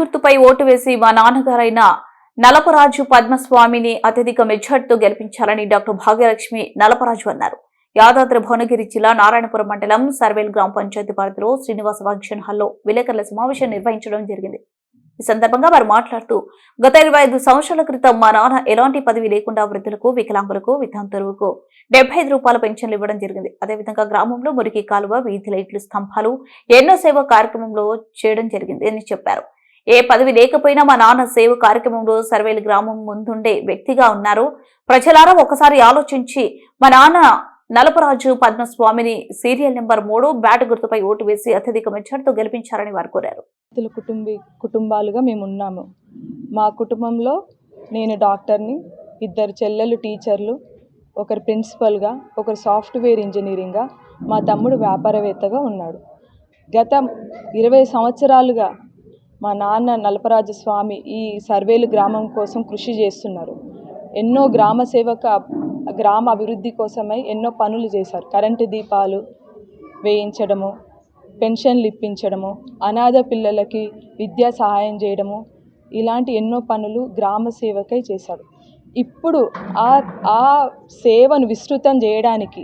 గుర్తుపై ఓటు వేసి మా నాన్నగారైన నలపరాజు పద్మస్వామిని అత్యధిక మెజార్టీతో గెలిపించాలని డాక్టర్ భాగ్యలక్ష్మి నలపరాజు అన్నారు. యాదాద్రి భువనగిరి జిల్లా నారాయణపురం మండలం సర్వేల్ గ్రామ పంచాయతీ పరిధిలో శ్రీనివాస ఫంక్షన్ హాల్లో విలేకరుల సమావేశం నిర్వహించడం జరిగింది. ఈ సందర్భంగా వారు మాట్లాడుతూ గత ఇరవై ఐదు సంవత్సరాల క్రితం మా నాన్న ఎలాంటి పదవి లేకుండా వృద్ధులకు వికలాంగులకు వితంతువులకు డెబ్బై ఐదు రూపాయల పెన్షన్లు ఇవ్వడం జరిగింది. అదేవిధంగా గ్రామంలో మురికి కాలువ వీధి లైట్లు స్తంభాలు ఎన్నో సేవ కార్యక్రమంలో చేయడం జరిగింది అని చెప్పారు. ఏ పదవి లేకపోయినా మా నాన్న సేవ కార్యక్రమంలో సర్వేలు గ్రామం ముందుండే వ్యక్తిగా ఉన్నారు. ప్రజలారా ఒకసారి ఆలోచించి మా నాన్న నలపరాజు పద్మస్వామిని సీరియల్ నెంబర్ మూడు బ్యాట్ గుర్తుపై ఓటు వేసి అత్యధిక మెజార్టీతో గెలిపించారని వారు కోరారు. కుటుంబీ కుటుంబాలుగా మేము ఉన్నాము. మా కుటుంబంలో నేను డాక్టర్ని ఇద్దరు చెల్లెలు టీచర్లు ఒకరు ప్రిన్సిపల్గా ఒకరు సాఫ్ట్వేర్ ఇంజనీరింగ్గా మా తమ్ముడు వ్యాపారవేత్తగా ఉన్నాడు. గత ఇరవై సంవత్సరాలుగా మా నాన్న నలపరాజస్వామి ఈ సర్వేలు గ్రామం కోసం కృషి చేస్తున్నారు. ఎన్నో గ్రామ సేవక గ్రామ అభివృద్ధి కోసమై ఎన్నో పనులు చేశారు. కరెంటు దీపాలు వేయించడము పెన్షన్లు ఇప్పించడము అనాథ పిల్లలకి విద్యా సహాయం చేయడము ఇలాంటి ఎన్నో పనులు గ్రామ సేవకై చేశాడు. ఇప్పుడు ఆ ఆ సేవను విస్తృతం చేయడానికి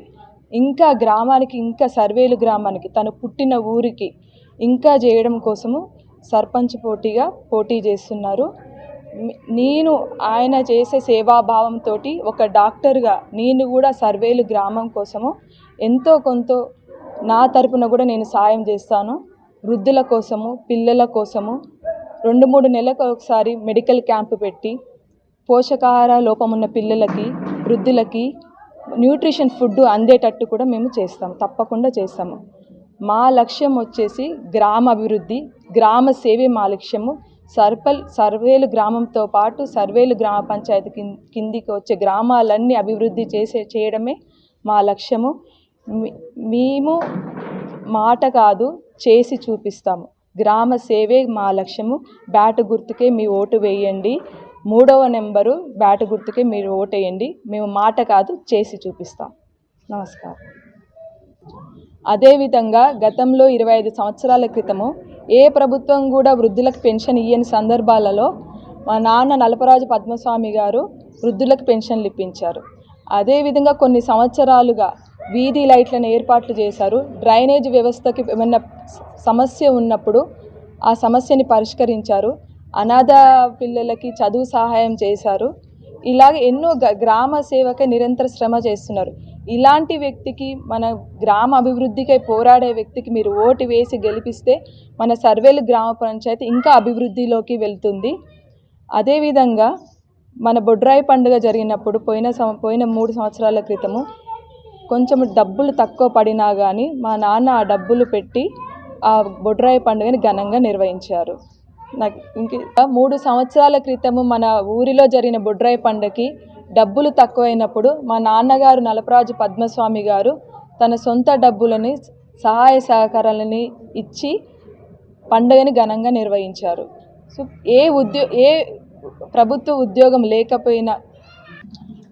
ఇంకా గ్రామానికి ఇంకా సర్వేలు గ్రామానికి తను పుట్టిన ఊరికి ఇంకా చేయడం కోసము సర్పంచ్ పోటీగా పోటీ చేస్తున్నారు. నేను ఆయన చేసే సేవాభావంతో ఒక డాక్టర్గా నేను కూడా సర్వేలు గ్రామం కోసము ఎంతో కొంత నా తరపున కూడా నేను సాయం చేస్తాను. వృద్ధుల కోసము పిల్లల కోసము రెండు మూడు నెలలకు ఒకసారి మెడికల్ క్యాంపు పెట్టి పోషకాహార లోపం ఉన్న పిల్లలకి వృద్ధులకి న్యూట్రిషన్ ఫుడ్ అందేటట్టు కూడా మేము చేస్తాం. తప్పకుండా చేస్తాము. మా లక్ష్యం వచ్చేసి గ్రామ అభివృద్ధి గ్రామ సేవే మా లక్ష్యము సర్పల్ సర్వేలు గ్రామంతో పాటు సర్వేలు గ్రామ పంచాయతీ కిం- కిందికి వచ్చే గ్రామాలన్నీ అభివృద్ధి చేసే చేయడమే మా లక్ష్యము. మేము మాట కాదు చేసి చూపిస్తాము. గ్రామ సేవే మా లక్ష్యము. బ్యాటు గుర్తుకే మీ ఓటు వేయండి. మూడవ నెంబరు బ్యాటు గుర్తుకే మీరు ఓటు వేయండి మేము మాట కాదు చేసి చూపిస్తాం. నమస్కారం. అదేవిధంగా గతంలో ఇరవై ఐదు సంవత్సరాల క్రితము ఏ ప్రభుత్వం కూడా వృద్ధులకు పెన్షన్ ఇయ్యని సందర్భాలలో మా నాన్న నలపరాజు పద్మస్వామి గారు వృద్ధులకు పెన్షన్లు ఇప్పించారు. అదేవిధంగా కొన్ని సంవత్సరాలుగా వీధి లైట్లను ఏర్పాట్లు చేశారు. డ్రైనేజ్ వ్యవస్థకి ఏమైనా సమస్య ఉన్నప్పుడు ఆ సమస్యని పరిష్కరించారు. అనాథ పిల్లలకి చదువు సహాయం చేశారు. ఇలాగ ఎన్నో గ- గ్రామ సేవకై నిరంతర శ్రమ చేస్తున్నారు. ఇలాంటి వ్యక్తికి మన గ్రామ అభివృద్ధికై పోరాడే వ్యక్తికి మీరు ఓటు వేసి గెలిపిస్తే మన సర్వేలు గ్రామ పంచాయతీ ఇంకా అభివృద్ధిలోకి వెళ్తుంది. అదేవిధంగా మన బొడ్రాయి పండుగ జరిగినప్పుడు పోయిన సం పోయిన మూడు సంవత్సరాల క్రితము కొంచెం డబ్బులు తక్కువ పడినా కానీ మా నాన్న ఆ డబ్బులు పెట్టి ఆ బొడ్రాయి పండుగని ఘనంగా నిర్వహించారు. నాకు ఇంక మూడు సంవత్సరాల క్రితము మన ఊరిలో జరిగిన బొడ్రాయి పండుగకి డబ్బులు తక్కువైనప్పుడు మా నాన్నగారు నలపరాజు పద్మస్వామి గారు తన సొంత డబ్బులని సహాయ సహకారాలని ఇచ్చి పండుగని ఘనంగా నిర్వహించారు. సో ఏ ఉద్యో ఏ ప్రభుత్వ ఉద్యోగం లేకపోయినా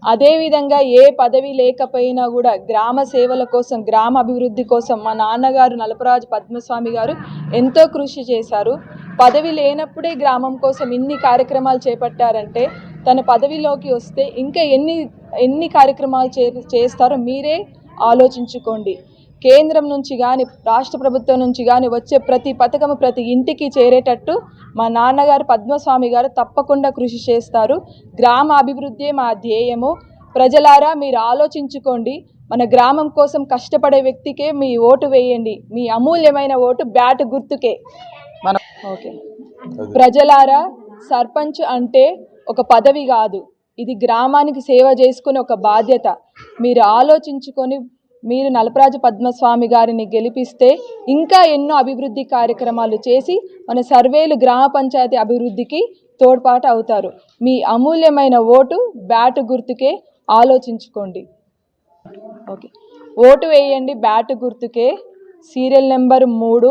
అదేవిధంగా ఏ పదవి లేకపోయినా కూడా గ్రామ సేవల కోసం గ్రామ అభివృద్ధి కోసం మా నాన్నగారు నలపరాజు పద్మస్వామి గారు ఎంతో కృషి చేశారు. పదవి లేనప్పుడే గ్రామం కోసం ఇన్ని కార్యక్రమాలు చేపట్టారంటే తన పదవిలోకి వస్తే ఇంకా ఎన్ని ఎన్ని కార్యక్రమాలు చే చేస్తారో మీరే ఆలోచించుకోండి. కేంద్రం నుంచి కానీ రాష్ట్ర ప్రభుత్వం నుంచి కానీ వచ్చే ప్రతి పథకము ప్రతి ఇంటికి చేరేటట్టు మా నాన్నగారు పద్మస్వామి గారు తప్పకుండా కృషి చేస్తారు. గ్రామ అభివృద్ధి మా ధ్యేయము. ప్రజలారా మీరు ఆలోచించుకోండి. మన గ్రామం కోసం కష్టపడే వ్యక్తికే మీ ఓటు వేయండి. మీ అమూల్యమైన ఓటు బ్యాట్ గుర్తుకే. మన ఓకే. ప్రజలారా సర్పంచ్ అంటే ఒక పదవి కాదు. ఇది గ్రామానికి సేవ చేసుకునే ఒక బాధ్యత. మీరు ఆలోచించుకొని మీరు నలపరాజు పద్మస్వామి గారిని గెలిపిస్తే ఇంకా ఎన్నో అభివృద్ధి కార్యక్రమాలు చేసి మన సర్వేలు గ్రామ పంచాయతీ అభివృద్ధికి తోడ్పాటు అవుతారు. మీ అమూల్యమైన ఓటు బ్యాటు గుర్తుకే ఆలోచించుకోండి. ఓకే. ఓటు వేయండి బ్యాటు గుర్తుకే. సీరియల్ నెంబర్ మూడు.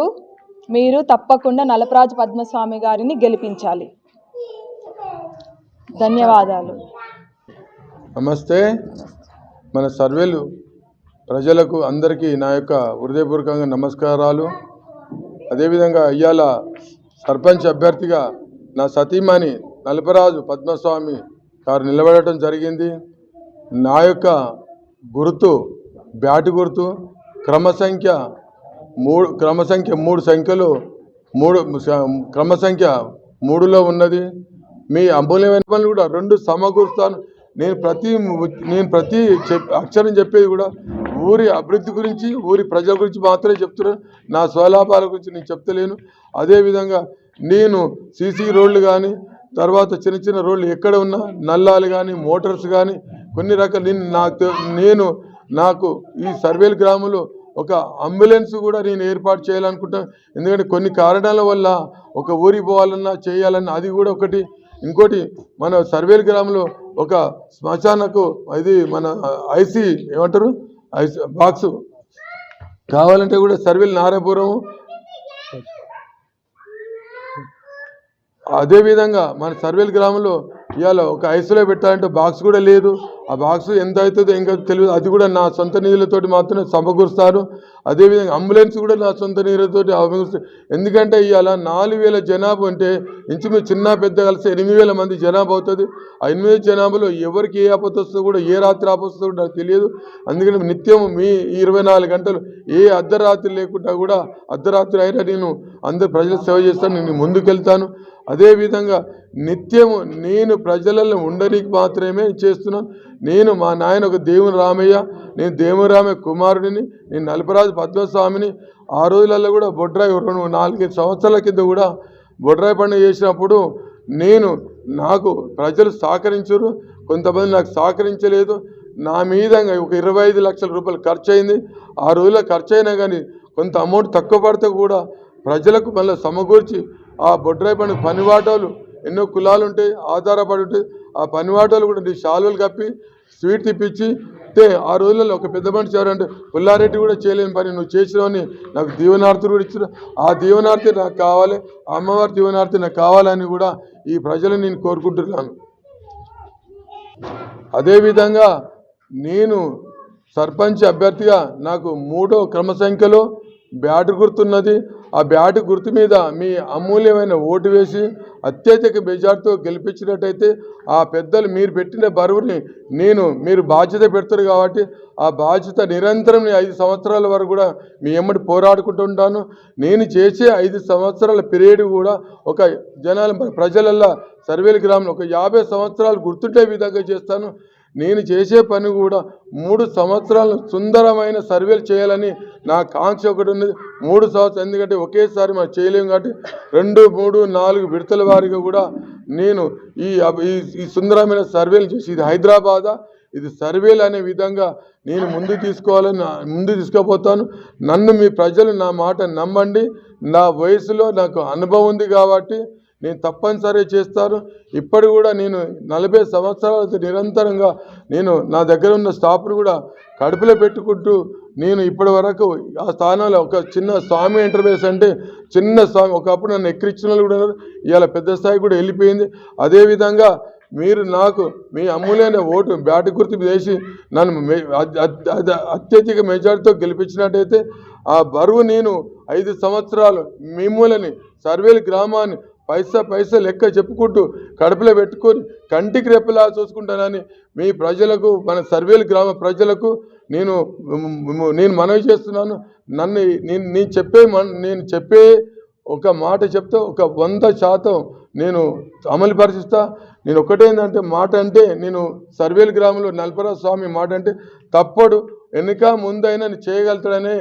మీరు తప్పకుండా నలపరాజు పద్మస్వామి గారిని గెలిపించాలి. ధన్యవాదాలు. నమస్తే. మన సర్వేలు ప్రజలకు అందరికీ నా యొక్క హృదయపూర్వకంగా నమస్కారాలు. అదేవిధంగా ఇవాళ సర్పంచ్ అభ్యర్థిగా నా సతీమణి నలపరాజు పద్మస్వామి గారు నిలబడటం జరిగింది. నా యొక్క గుర్తు బ్యాటు గుర్తు క్రమ సంఖ్య మూడు క్రమ సంఖ్య మూడు సంఖ్యలు మూడు క్రమ సంఖ్య మూడులో ఉన్నది. మీ అమూల్యమైన పనులు కూడా రెండు సమకూరుస్తాను. నేను ప్రతి నేను ప్రతి చెప్ అక్షరం చెప్పేది కూడా ఊరి అభివృద్ధి గురించి ఊరి ప్రజల గురించి మాత్రమే చెప్తున్నాను. నా స్వలాభాల గురించి నేను చెప్తలేను. అదేవిధంగా నేను సీసీ రోడ్లు కానీ తర్వాత చిన్న చిన్న రోడ్లు ఎక్కడ ఉన్నా నల్లాలు కానీ మోటార్స్ కానీ కొన్ని రకాల నేను నాకు నేను నాకు ఈ సర్వేల్ గ్రామంలో ఒక అంబులెన్స్ కూడా నేను ఏర్పాటు చేయాలనుకుంటాను ఎందుకంటే కొన్ని కారణాల వల్ల ఒక ఊరికి పోవాలన్నా చేయాలన్నా అది కూడా ఒకటి. ఇంకోటి మన సర్వేల్ గ్రామంలో ఒక శ్మశానకు ఇది మన ఐసీ ఏమంటారు? ఐసీ బాక్స్ కావాలంటే కూడా సర్వేల్ నారాపురం అదేవిధంగా మన సర్వేల్ గ్రామంలో ఇవాళ ఒక ఐసీలో పెట్టాలంటే బాక్స్ కూడా లేదు. ఆ బాక్స్ ఎంత అవుతుందో ఇంకా తెలియదు. అది కూడా నా సొంత నిధులతోటి మాత్రమే సమకూరుస్తారు. అదేవిధంగా అంబులెన్స్ కూడా నా సొంత నిధులతోటి సమకూరుస్తారు. ఎందుకంటే ఇవాళ నాలుగు వేల జనాభా అంటే ఇంచుమించు చిన్న పెద్ద కలిసి ఎనిమిది వేల మంది జనాభా అవుతుంది. ఆ ఎనిమిది జనాభాలో ఎవరికి ఏ ఆపద వస్తుందో కూడా ఏ రాత్రి ఆపొస్తుందో కూడా నాకు తెలియదు. అందుకని నిత్యం మీ ఇరవై నాలుగు గంటలు ఏ అర్ధరాత్రి లేకుండా కూడా అర్ధరాత్రి అయినా నేను అందరు ప్రజలు సేవ చేస్తాను. నేను ముందుకెళ్తాను. అదేవిధంగా నిత్యము నేను ప్రజలలో ఉండడానికి మాత్రమే చేస్తున్నాను నేను మా నాయన ఒక దేవుని రామయ్య నేను దేవుని రామయ్య కుమారుడిని నేను నలపరాజు పద్మస్వామిని. ఆ రోజులలో కూడా బొడ్రాయి రెండు నాలుగైదు సంవత్సరాల కింద కూడా బొడ్రాయి పండుగ చేసినప్పుడు నేను నాకు ప్రజలు సహకరించరు కొంతమంది నాకు సహకరించలేదు. నా మీద ఒక ఇరవై ఐదు లక్షల రూపాయలు ఖర్చు అయింది ఆ రోజుల్లో ఖర్చు అయినా కానీ కొంత అమౌంట్ తక్కువ పడితే కూడా ప్రజలకు మళ్ళీ సమకూర్చి ఆ బొడ్రాయి పండుగ పనివాటాలు ఎన్నో కులాలు ఉంటాయి ఆధారపడి ఉంటాయి. ఆ పనివాటాలు కూడా నీ శాలువలు కప్పి స్వీట్ తిప్పించి తే ఆ రోజులలో ఒక పెద్ద మనిషి ఎవరంటే పుల్లారెడ్డి కూడా చేయలేని పని నువ్వు చేసినవని నాకు దీవనార్థులు కూడా ఇచ్చిన ఆ దీవనార్థి నాకు కావాలి అమ్మవారి దీవనార్థి నాకు కావాలని కూడా ఈ ప్రజలు నేను కోరుకుంటున్నాను. అదేవిధంగా నేను సర్పంచ్ అభ్యర్థిగా నాకు మూడో క్రమ సంఖ్యలో బ్యాట్ గుర్తున్నది. ఆ బ్యాట్ గుర్తు మీద మీ అమూల్యమైన ఓటు వేసి అత్యధిక మెజార్టీతో గెలిపించినట్టయితే ఆ పెద్దలు మీరు పెట్టిన బరువుని నేను మీరు బాధ్యత పెడతారు కాబట్టి ఆ బాధ్యత నిరంతరం ఐదు సంవత్సరాల వరకు కూడా మీ ఎమ్మటి పోరాడుకుంటుంటాను నేను చేసే ఐదు సంవత్సరాల పీరియడ్ కూడా ఒక జనాల మన ప్రజలల్లో సర్వేల గ్రామంలో ఒక యాభై సంవత్సరాలు గుర్తుండే విధంగా చేస్తాను. నేను చేసే పని కూడా మూడు సంవత్సరాలు సుందరమైన సర్వేలు చేయాలని నా కాంక్ష ఒకటి ఉన్నది మూడు సంవత్సరాలు ఎందుకంటే ఒకేసారి మనం చేయలేము కాబట్టి రెండు మూడు నాలుగు విడతల వారిగా కూడా నేను ఈ ఈ ఈ సుందరమైన సర్వేలు చేసి ఇది హైదరాబాదా ఇది సర్వేలు అనే విధంగా నేను ముందు తీసుకోవాలని ముందు తీసుకుపోతాను. నన్ను మీ ప్రజలు నా మాట నమ్మండి. నా వయసులో నాకు అనుభవం ఉంది కాబట్టి నేను తప్పనిసరిగా చేస్తాను. ఇప్పటి కూడా నేను నలభై సంవత్సరాల నిరంతరంగా నేను నా దగ్గర ఉన్న స్టాఫ్ను కూడా కడుపులో పెట్టుకుంటూ నేను ఇప్పటి వరకు ఆ స్థానంలో ఒక చిన్న స్వామి ఇంటర్వేస్ అంటే చిన్న స్వామి ఒకప్పుడు నన్ను ఎక్కిరించిన వాళ్ళు కూడా ఇవాళ పెద్ద స్థాయి కూడా వెళ్ళిపోయింది. అదేవిధంగా మీరు నాకు మీ అమూల్యమైన ఓటు బ్యాట్ గుర్తు వేసి నన్ను అత్యధిక మెజార్టీతో గెలిపించినట్టయితే ఆ బరువు నేను ఐదు సంవత్సరాలు మిమ్మల్ని సర్వేలు గ్రామాన్ని పైసా పైసా లెక్క చెప్పుకుంటూ కడుపులో పెట్టుకొని కంటికి రెప్పలా చూసుకుంటానని మీ ప్రజలకు మన సర్వేలు గ్రామ ప్రజలకు నేను నేను మనవి చేస్తున్నాను. నన్ను నేను నేను చెప్పే నేను చెప్పే ఒక మాట చెప్తే ఒక వంద శాతం నేను అమలు పరిచిస్తా నేను ఒకటేందంటే మాట అంటే నేను సర్వేల్ గ్రామంలో నల్పరాజు స్వామి మాట అంటే తప్పడు. వెనుక ముందైనా నేను చేయగలుగుతాడనే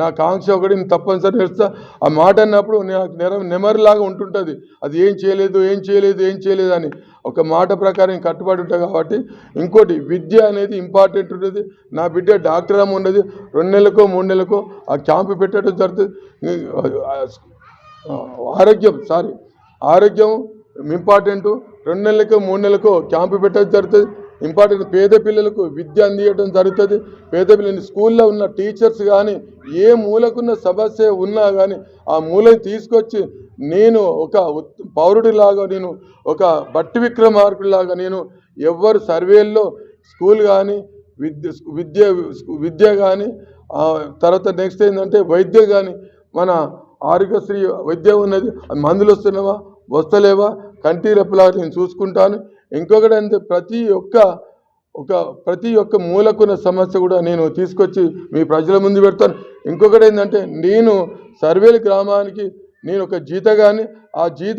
నా కాంక్ష ఒకటి నేను తప్పనిసరి నేర్చుతా. ఆ మాట అన్నప్పుడు నాకు నెర నెమరిలాగా ఉంటుంటుంది. అది ఏం చేయలేదు ఏం చేయలేదు ఏం చేయలేదు అని. ఒక మాట ప్రకారం కట్టుబడి ఉంటాయి కాబట్టి. ఇంకోటి విద్య అనేది ఇంపార్టెంట్ ఉంటుంది. నా బిడ్డ డాక్టర్ అమ్మ ఉన్నది రెండు నెలలకో మూడు నెలలకో ఆ క్యాంపు పెట్టడం జరుగుతుంది. ఆరోగ్యం సారీ ఆరోగ్యం ఇంపార్టెంటు. రెండు నెలలకో మూడు నెలలకో క్యాంపు పెట్టడం జరుగుతుంది. ఇంపార్టెంట్ పేద పిల్లలకు విద్య అందించడం జరుగుతుంది. పేద పిల్లలు స్కూల్లో ఉన్న టీచర్స్ కానీ ఏ మూలకున్న సమస్య ఉన్నా కానీ ఆ మూలని తీసుకొచ్చి నేను ఒక పౌరుడిలాగా నేను ఒక బట్టి విక్రమార్కుడిలాగా నేను ఎవరు సర్వేల్లో స్కూల్ కానీ విద్య విద్య విద్య కానీ తర్వాత నెక్స్ట్ ఏంటంటే వైద్య కానీ మన ఆరోగ్యశ్రీ వైద్యం ఉన్నది. మందులు వస్తున్నావా? వస్తలేవా? కంటి రెప్పలాగా నేను చూసుకుంటాను. ఇంకొకటి అంటే ప్రతి ఒక్క ఒక ప్రతి ఒక్క మూలకున్న సమస్య కూడా నేను తీసుకొచ్చి మీ ప్రజల ముందు పెడతాను. ఇంకొకటి ఏంటంటే నేను సర్వేలు గ్రామానికి నేను ఒక జీతగాని ఆ జీత